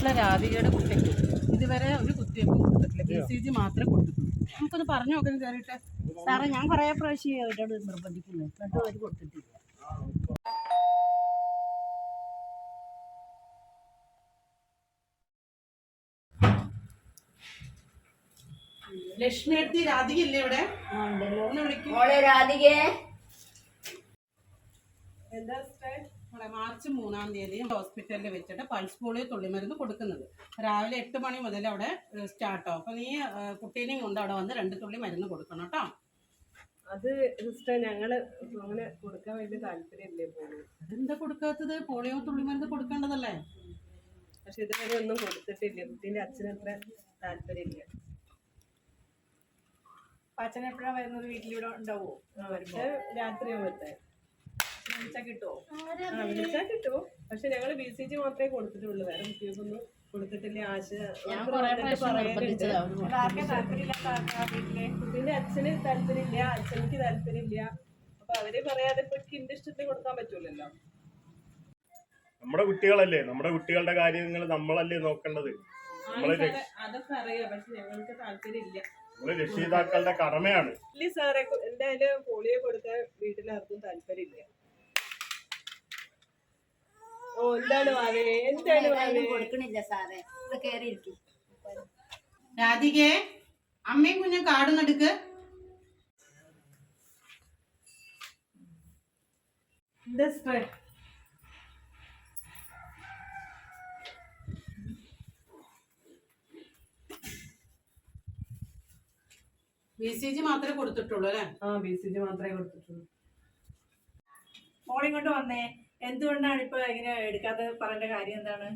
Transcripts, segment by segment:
വീട്ടിലെ രാധികയുടെ കുട്ടിക്ക് ഇതുവരെ ഒരു കുത്തിവയ്പ്പ് കൊടുത്തിട്ടില്ല. ബി സി ജി മാത്രമേ കൊടുത്തിട്ടുള്ളൂ. നമുക്കൊന്ന് പറഞ്ഞു നോക്കാൻ കയറിയിട്ട് സാറേ ഞാൻ കുറേ പ്രാവശ്യം അവരോട് നിർബന്ധിക്കുന്നു. എന്നിട്ട് അവർ കൊടുത്തിട്ടില്ല. ലക്ഷ്മി എടുത്ത് രാധിക ഇല്ലേ ഇവിടെ? മോളെ രാധികേ. എന്താ നമ്മുടെ മാർച്ച് മൂന്നാം തീയതി ഹോസ്പിറ്റലിൽ വെച്ചിട്ട് പൾസ് പോളിയോ തുള്ളിമരുന്ന് കൊടുക്കുന്നത്. രാവിലെ എട്ട് മണി മുതൽ അവിടെ സ്റ്റാർട്ടോ അപ്പൊ നീ കുട്ടീനെയും കൊണ്ട് അവിടെ വന്ന് രണ്ട് തുള്ളി മരുന്ന് കൊടുക്കണം കേട്ടോ. അത് സിസ്റ്റർ ഞങ്ങൾ അങ്ങനെ കൊടുക്കാൻ വലിയ താല്പര്യമില്ലേ പോളിയോ അതെന്താ കൊടുക്കാത്തത്? പോളിയോ തുള്ളിമരുന്ന് കൊടുക്കേണ്ടതല്ലേ? പക്ഷെ ഇതുവരെ ഒന്നും കൊടുത്തിട്ടില്ല. കുട്ടീന്റെ അച്ഛനത്ര താല്പര്യമില്ല. അച്ഛൻ എപ്പോഴാണ് വരുന്നത്? വീട്ടിലൂടെ ഉണ്ടാവോ? പക്ഷെ രാത്രി ആവുമ്പത്തെ വിളിച്ചാൽ കിട്ടുമോ ആ വിളിച്ചാൽ കിട്ടും പക്ഷെ ഞങ്ങൾ ബി സി ജി മാത്രമേ കൊടുത്തിട്ടുള്ളൂ. വേറെ കുട്ടികൾക്കൊന്നും കൊടുത്തിട്ടില്ല. ആശ ഞാൻ ഡോക്ടർ കുറേ വന്നിട്ട് പ്രാവശ്യം പറയുന്നുണ്ട് നിർബന്ധിച്ചത് അവർ ആർക്കെ താല്പര്യമില്ലാത്ത ആർക്കാ വീട്ടിൽ? കുട്ടീന്റെ അച്ഛന് താല്പര്യമില്ല. അച്ഛനിക്ക് താല്പര്യമില്ല. അപ്പൊ അവർ പറയാതെ ഇപ്പൊ എന്റെ ഇഷ്ടത്തിന് കൊടുക്കാൻ പറ്റൂലല്ലോ. നമ്മുടെ കുട്ടികളല്ലേ? നമ്മുടെ കുട്ടികളുടെ കാര്യങ്ങൾ നമ്മളല്ലേ നോക്കേണ്ടത്. നമ്മൾ ആണ് സാറേ, അതൊക്കെ അറിയാം. പക്ഷെ ഞങ്ങൾക്ക് താല്പര്യമില്ല. നമ്മൾ രക്ഷിതാക്കളുടെ കടമയാണ്. ഇല്ല സാറേ. എന്തായാലും പോളിയോ കൊടുക്കാൻ വീട്ടിലാർക്കും താല്പര്യമില്ല. എന്താണ് വാവേ എന്താണ് വാവേ കൊടുക്കണില്ല സാറേ. ഇവിടെ രാധികേ അമ്മയും കുഞ്ഞും കാടുന്നെടുക്ക് എന്താ ബി സി ജി മാത്രമേ കൊടുത്തിട്ടുള്ളൂ അല്ലേ? ആ ബി സി ജി മാത്രമേ കൊടുത്തിട്ടുള്ളൂ. മോളിങ് കൊണ്ട് വന്നേ. എന്തുകൊണ്ടാണ് ഇപ്പൊ ഇങ്ങനെ എടുക്കാതെ പറയേണ്ട കാര്യം എന്താണ്?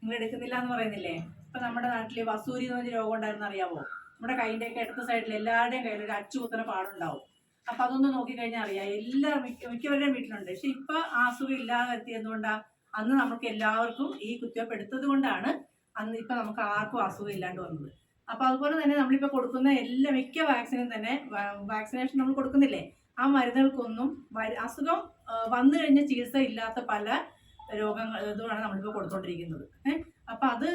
നിങ്ങൾ എടുക്കുന്നില്ല എന്ന് പറയുന്നില്ലേ? ഇപ്പൊ നമ്മുടെ നാട്ടിൽ വസൂരി എന്ന് പറഞ്ഞ രോഗം ഉണ്ടായിരുന്നു അറിയാവോ? നമ്മുടെ കൈന്റെ ഒക്കെ ഇടത്ത സൈഡിൽ എല്ലാവരുടെയും കയ്യിൽ ഒരു അച്ചു കുത്തന പാടുണ്ടാവും. അപ്പൊ അതൊന്ന് നോക്കിക്കഴിഞ്ഞാൽ അറിയാം. എല്ലാ മിക്ക മിക്കവരുടെയും വീട്ടിലുണ്ട്. പക്ഷെ ഇപ്പൊ ആ അസുഖം ഇല്ലാതെ എത്തിയതുകൊണ്ടാ അന്ന് നമുക്ക് എല്ലാവർക്കും ഈ കുത്തിവയ്പ്പ് എടുത്തത് കൊണ്ടാണ് അന്ന് ഇപ്പൊ നമുക്ക് ആർക്കും അസുഖം ഇല്ലാണ്ട് വന്നത്. അപ്പൊ അതുപോലെ തന്നെ നമ്മളിപ്പോ കൊടുക്കുന്ന എല്ലാ മിക്ക വാക്സിനും തന്നെ വാക്സിനേഷൻ നമ്മൾ കൊടുക്കുന്നില്ലേ? ആ മരുന്നുകൾക്കൊന്നും അസുഖം വന്നു കഴിഞ്ഞ ചികിത്സ ഇല്ലാത്ത പല രോഗങ്ങൾ ഇതുമാണ് നമ്മളിപ്പോൾ കൊടുത്തോണ്ടിരിക്കുന്നത്. ഏഹ് അപ്പൊ അത്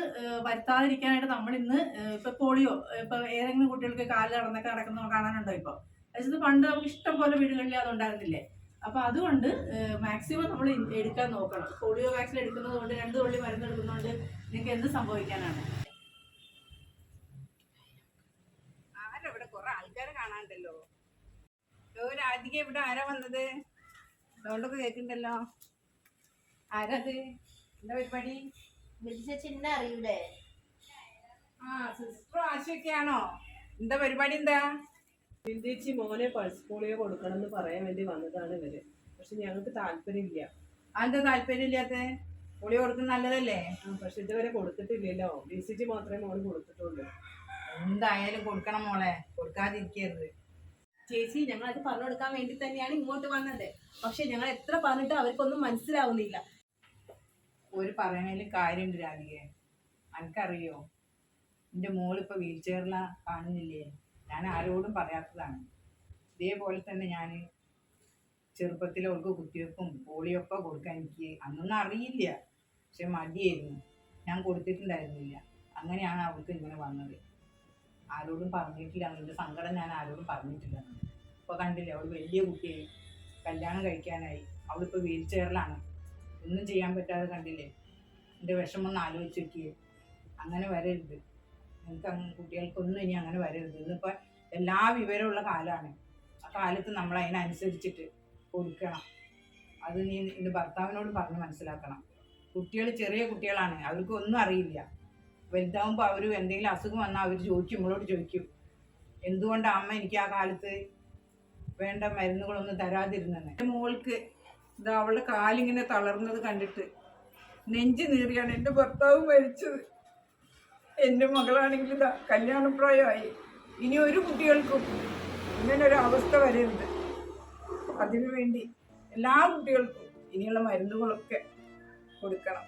വരുത്താതിരിക്കാനായിട്ട് നമ്മൾ ഇന്ന് ഇപ്പൊ പോളിയോ ഇപ്പൊ ഏതെങ്കിലും കുട്ടികൾക്ക് കാലിൽ നടന്നൊക്കെ നടക്കുന്ന കാണാനുണ്ടോ ഇപ്പൊ? അതായത് പണ്ട് നമുക്ക് ഇഷ്ടം പോലെ വീടുകളിൽ അതുണ്ടായിരുന്നില്ലേ അപ്പൊ അതുകൊണ്ട് മാക്സിമം നമ്മൾ എടുക്കാൻ നോക്കണം. പോളിയോ വാക്സിൻ എടുക്കുന്നത് കൊണ്ട് രണ്ട് തുള്ളി മരുന്ന് എടുക്കുന്നതുകൊണ്ട് നിങ്ങൾക്ക് എന്ത് സംഭവിക്കാനാണ്? ആരവിടെ? കുറെ ആൾക്കാരെ കാണാണ്ടല്ലോ. ഇവിടെ ആരാ വന്നത്? സൗണ്ടൊക്കെ കേൾക്കണ്ടല്ലോ ആരത്? എന്താ പരിപാടി? ചിഹ്ന അറിയൂലേ? ആ സിസ്റ്റർ ആശയൊക്കെയാണോ എന്താ പരിപാടി എന്താ? ബിന്ദിച്ചി മോനെ പൾസ് പോളിയോ കൊടുക്കണം എന്ന് പറയാൻ വേണ്ടി വന്നതാണ് ഇവർ. പക്ഷെ ഞങ്ങൾക്ക് താല്പര്യമില്ല. അതെന്താ താല്പര്യമില്ലാത്ത? പോളിയോ കൊടുക്കുന്നത് നല്ലതല്ലേ? പക്ഷെ ഇതുവരെ കൊടുത്തിട്ടില്ലല്ലോ. ബി സി ജി മാത്രമേ മോൾ കൊടുത്തിട്ടുള്ളൂ. എന്തായാലും കൊടുക്കണം മോളെ. കൊടുക്കാതിരിക്കരുത്. ചേച്ചി ഞങ്ങൾ അത് പറഞ്ഞു കൊടുക്കാൻ വേണ്ടി തന്നെയാണ് ഇങ്ങോട്ട് വന്നത്. പക്ഷെ ഞങ്ങൾ എത്ര പറഞ്ഞിട്ട് അവർക്കൊന്നും മനസ്സിലാവുന്നില്ല. ഒരു പറയണതിൽ കാര്യമുണ്ട് രാധികെ. എനിക്കറിയോ എന്റെ മോളിപ്പോ വീൽ ചെയറിലാ കാണുന്നില്ലേ? ഞാൻ ആരോടും പറയാത്തതാണ്. ഇതേപോലെ തന്നെ ഞാൻ ചെറുപ്പത്തിൽ അവൾക്ക് കുത്തിവെപ്പും പോളിയൊക്കെ കൊടുക്കാൻ എനിക്ക് അന്നൊന്നും അറിയില്ല. പക്ഷെ മടിയായിരുന്നു. ഞാൻ കൊടുത്തിട്ടുണ്ടായിരുന്നില്ല. അങ്ങനെയാണ് അവൾക്ക് ഇങ്ങനെ വന്നത്. ആരോടും പറഞ്ഞിട്ടില്ല. അതിന്റെ സങ്കടം ഞാൻ ആരോടും പറഞ്ഞിട്ടില്ല. ഇപ്പോൾ കണ്ടില്ലേ അവൾ വലിയ കുട്ടിയായി കല്യാണം കഴിക്കാനായി. അവളിപ്പോൾ വീൽ ചെയറിലാണ്. ഒന്നും ചെയ്യാൻ പറ്റാതെ കണ്ടില്ലേ എന്റെ വിഷമം ഒന്ന് ആലോചിച്ച് അങ്ങനെ വരരുത്. നിങ്ങൾക്ക് അങ്ങ് കുട്ടികൾക്കൊന്നും ഇനി അങ്ങനെ വരരുത്. ഇന്നിപ്പോൾ എല്ലാ വിവരമുള്ള കാലമാണ് ആ കാലത്ത് നമ്മൾ അതിനനുസരിച്ചിട്ട് കൊടുക്കണം. അത് നീ നിന്റെ ഭർത്താവിനോട് പറഞ്ഞ് മനസ്സിലാക്കണം. കുട്ടികൾ ചെറിയ കുട്ടികളാണ്. അവർക്ക് ഒന്നും അറിയില്ല. വലുതാവുമ്പോൾ അവർ എന്തെങ്കിലും അസുഖം വന്നാൽ അവർ ചോദിക്കും നമ്മളോട് ചോദിക്കും. എന്തുകൊണ്ടാണ് അമ്മ എനിക്ക് ആ കാലത്ത് വേണ്ട മരുന്നുകളൊന്നും തരാതിരുന്നെന്ന് എന്റെ മോൾക്ക് ഇത് അവളുടെ കാലിങ്ങനെ തളർന്നത് കണ്ടിട്ട് നെഞ്ചു നീറിയാണ്. എന്റെ ഭർത്താവ് മരിച്ചത്. എന്റെ മകളാണെങ്കിൽ ഇതാ കല്യാണപ്രായമായി ഇനി ഒരു കുട്ടികൾക്കും ഇങ്ങനെ ഒരു അവസ്ഥ വരരുത്. അതിനു വേണ്ടി എല്ലാ കുട്ടികൾക്കും ഇനിയുള്ള മരുന്നുകളൊക്കെ കൊടുക്കണം.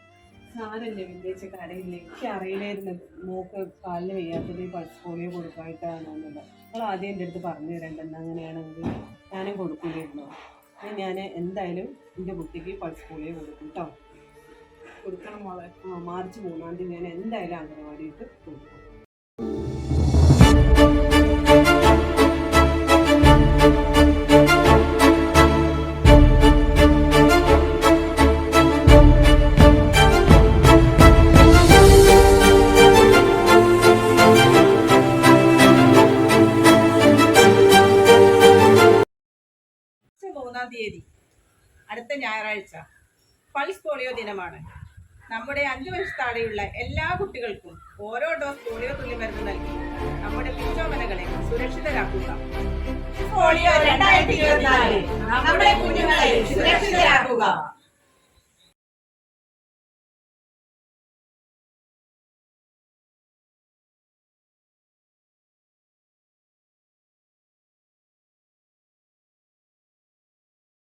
സാരല്ലേ വിജയിച്ച കടയില്ലേ. എനിക്ക് അറിയില്ലായിരുന്നു. മോക്ക് കാലിന് വയ്യാത്തത് പൾസ് പോളിയോ കൊടുക്കായിട്ടാണെന്നുള്ളത്. നിങ്ങൾ ആദ്യം എന്റെ അടുത്ത് പറഞ്ഞു തരണ്ടെന്ന് അങ്ങനെയാണെങ്കിൽ ഞാനും കൊടുക്കില്ലായിരുന്നു ഞാൻ എന്തായാലും എന്റെ കുട്ടിക്ക് പൾസ് പോളിയോ കൊടുക്കും കേട്ടോ കൊടുക്കണം മോളെ. മാർച്ച് മൂന്നാം തീയതി ഞാൻ എന്തായാലും അംഗനവാടിയിട്ട് കൊടുക്കും. തീയതി അടുത്ത ഞായറാഴ്ച പൾസ് പോളിയോ ദിനമാണ്. നമ്മുടെ അഞ്ചു വയസ്സ് താഴെയുള്ള എല്ലാ കുട്ടികൾക്കും ഓരോ ഡോസ് പോളിയോ തുള്ളിമരുന്ന് നൽകി നമ്മുടെ പിച്ചോമനകളെ സുരക്ഷിതരാക്കുക. പോളിയോ രണ്ടായിരത്തി ഇരുപത്തിനാല് നമ്മുടെ കുഞ്ഞുങ്ങളെ സുരക്ഷിതരാക്കുക.